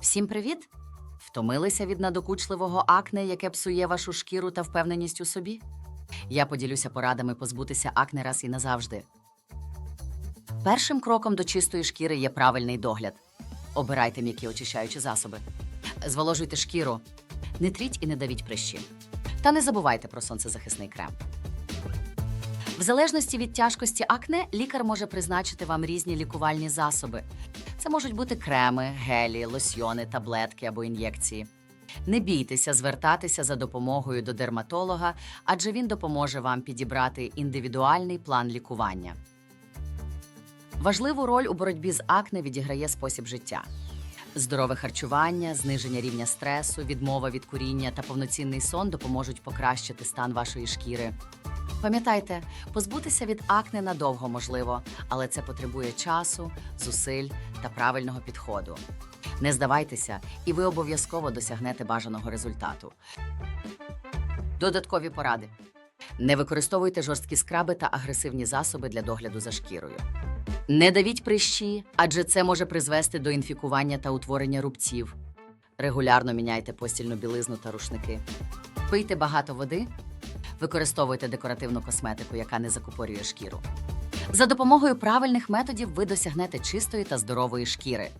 Всім привіт! Втомилися від надокучливого акне, яке псує вашу шкіру та впевненість у собі? Я поділюся порадами позбутися акне раз і назавжди. Першим кроком до чистої шкіри є правильний догляд. Обирайте м'які очищаючі засоби. Зволожуйте шкіру, не тріть і не давіть прищі. Та не забувайте про сонцезахисний крем. В залежності від тяжкості акне, лікар може призначити вам різні лікувальні засоби. Це можуть бути креми, гелі, лосьйони, таблетки або ін'єкції. Не бійтеся звертатися за допомогою до дерматолога, адже він допоможе вам підібрати індивідуальний план лікування. Важливу роль у боротьбі з акне відіграє спосіб життя. Здорове харчування, зниження рівня стресу, відмова від куріння та повноцінний сон допоможуть покращити стан вашої шкіри. Пам'ятайте, позбутися від акне надовго можливо, але це потребує часу, зусиль та правильного підходу. Не здавайтеся, і ви обов'язково досягнете бажаного результату. Додаткові поради: не використовуйте жорсткі скраби та агресивні засоби для догляду за шкірою. Не давіть прищі, адже це може призвести до інфікування та утворення рубців. Регулярно міняйте постільну білизну та рушники. Пийте багато води, використовуйте декоративну косметику, яка не закупорює шкіру. За допомогою правильних методів ви досягнете чистої та здорової шкіри.